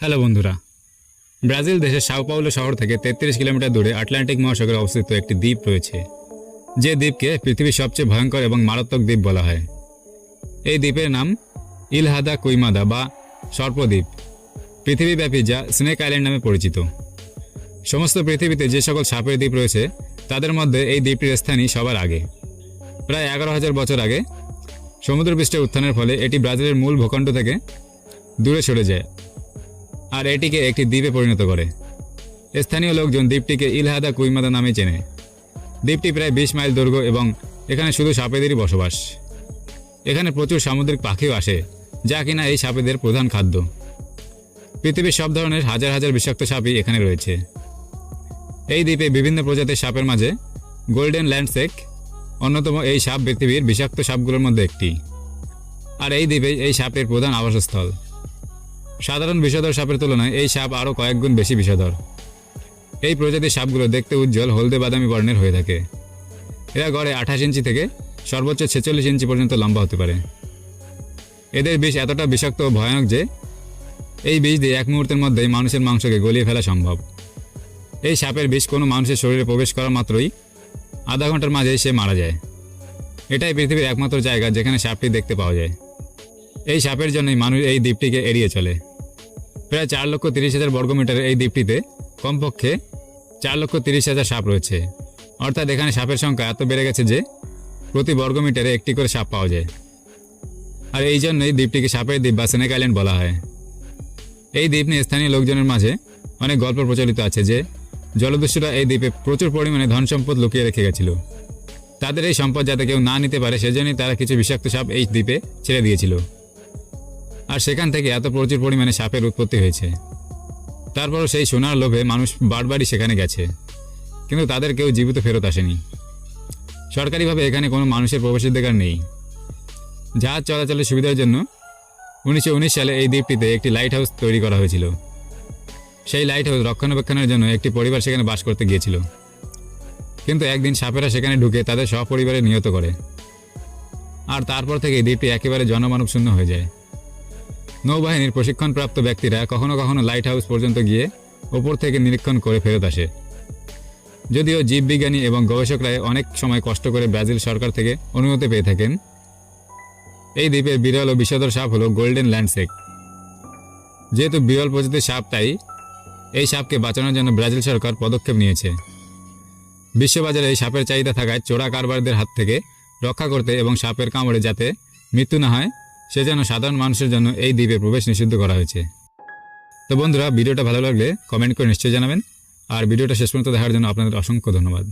Hello বন্ধুরা। Brazil দেশের Sao Paulo শহর থেকে তেত্রিশ কিলোমিটার দূরে আটলান্টিক মহাসাগরে অবস্থিত একটি দ্বীপ রয়েছে। যে দ্বীপকে পৃথিবীর সবচেয়ে ভয়ঙ্কর এবং মারাত্মক দ্বীপ বলা হয়। এই দ্বীপের নাম ইলহাদা কুইমাদা বা সর্পদ্বীপ। পৃথিবীব্যাপী যা স্নেক আইল্যান্ড নামে পরিচিত। সমস্ত পৃথিবীতে যে সকল সাপের দ্বীপ রয়েছে, তাদের মধ্যে এই দ্বীপটির স্থানই সবার আগে। প্রায় এগারো হাজার বছর আগে সমুদ্রপৃষ্ঠে উত্থানের ফলে এটি ব্রাজিলের মূল ভূখণ্ড থেকে দূরে সরে যায়। আর এটিকে একটি দ্বীপে পরিণত করে। স্থানীয় লোকজন দ্বীপটিকে ইলহাদা কুইমাদা নামে চেনে। দ্বীপটি প্রায় বিশ মাইল দৈর্ঘ্য এবং এখানে শুধু সাপেদেরই বসবাস। এখানে প্রচুর সামুদ্রিক পাখিও আসে, যা কিনা এই সাপেদের প্রধান খাদ্য। পৃথিবীর সব ধরনের হাজার হাজার বিষাক্ত সাপই এখানে রয়েছে। এই দ্বীপে বিভিন্ন প্রজাতির সাপের মাঝে গোল্ডেন ল্যান্ডসেক অন্যতম এই সাপ পৃথিবীর বিষাক্ত সাপগুলোর মধ্যে একটি। আর এই দ্বীপে এই সাপের প্রধান আবাসস্থল। সাধারণ বিষধর সাপের তুলনায় এই সাপ আরও কয়েক গুণ বেশি বিষধর এই প্রজাতির সাপগুলো দেখতে উজ্জ্বল, হলদে বাদামি বর্ণের হয়ে থাকে। এরা গড়ে আঠাশ ইঞ্চি থেকে সর্বোচ্চ ছেচল্লিশ ইঞ্চি পর্যন্ত লম্বা হতে পারে। এদের বিষ এতটা বিষাক্ত ও ভয়ানক যে এই বিষ দিয়ে এক মুহূর্তের মধ্যেই মানুষের মাংসকে গলিয়ে ফেলা সম্ভব। এই সাপের বিষ কোনো মানুষের শরীরে প্রবেশ করা মাত্রই আধা ঘণ্টার মাঝেই সে মারা যায়। এটাই পৃথিবীর একমাত্র জায়গা যেখানে সাপটি দেখতে পাওয়া যায়। এই সাপের জন্যই মানুষ এই দ্বীপটিকে এড়িয়ে চলে। প্রায় চার লক্ষ তিরিশ হাজার বর্গমিটারের এই দ্বীপটিতে কমপক্ষে চার লক্ষ তিরিশ হাজার সাপ রয়েছে। অর্থাৎ এখানে সাপের সংখ্যা এত বেড়ে গেছে যে প্রতি বর্গমিটারে একটি করে সাপ পাওয়া যায়। আর এই জন্যই দ্বীপটিকে সাপের দ্বীপ বা স্নেক আইল্যান্ড বলা হয়। এই দ্বীপ নিয়ে স্থানীয় লোকজনের মাঝে অনেক গল্প প্রচলিত আছে যে জলদস্যুরা এই দ্বীপে প্রচুর পরিমাণে ধন সম্পদ লুকিয়ে রেখে গেছিল। তাদের এই সম্পদ যাতে কেউ না নিতে পারে, সেজন্যই তারা কিছু বিষাক্ত সাপ এই দ্বীপে ছেড়ে দিয়েছিল। আর সেখান থেকে এত প্রচুর পরিমাণে সাপের উৎপত্তি হয়েছে। তারপরও সেই সোনার লোভে মানুষ বারবারই সেখানে গেছে। কিন্তু তাদের কেউ জীবিত ফেরত আসেনি। সরকারিভাবে এখানে কোনো মানুষের প্রবেশাধিকার নেই। জাহাজ চলাচলের সুবিধার জন্য উনিশশো উনিশ সালে এই দ্বীপটিতে একটি লাইট হাউস তৈরি করা হয়েছিল। সেই লাইট হাউস রক্ষণাবেক্ষণের জন্য একটি পরিবার সেখানে বাস করতে গিয়েছিল। কিন্তু একদিন সাপেরা সেখানে ঢুকে তাদের সপরিবারে নিহত করে। আর তারপর থেকে দ্বীপটি একেবারে জনমানব শূন্য হয়ে যায়। নৌবাহিনীর প্রশিক্ষণপ্রাপ্ত ব্যক্তিরা কখনো কখনো লাইট হাউস পর্যন্ত গিয়ে ওপর থেকে নিরীক্ষণ করে ফেরত আসে। যদিও জীববিজ্ঞানী এবং গবেষকরা অনেক সময় কষ্ট করে ব্রাজিল সরকার থেকে অনুমতি পেয়ে থাকেন, এই দ্বীপের বিরল ও বিষধর সাপ হলো গোল্ডেন ল্যান্ডসেক যেহেতু বিরল প্রজাতির সাপ, তাই এই সাপকে বাঁচানোর জন্য ব্রাজিল সরকার পদক্ষেপ নিয়েছে। বিশ্ববাজারে এই সাপের চাহিদা থাকায় চোরা কারবারদের হাত থেকে রক্ষা করতে এবং সাপের কামড়ে যাতে মৃত্যু না হয় সেজন্য সাধারণ মানুষের জন্য এই দ্বীপে প্রবেশ নিষিদ্ধ করা হয়েছে। তো বন্ধুরা, ভিডিওটা ভালো লাগলে কমেন্ট করে নিশ্চয়ই জানাবেন। আর ভিডিওটা শেষ পর্যন্ত দেখার জন্য আপনাদের অসংখ্য ধন্যবাদ।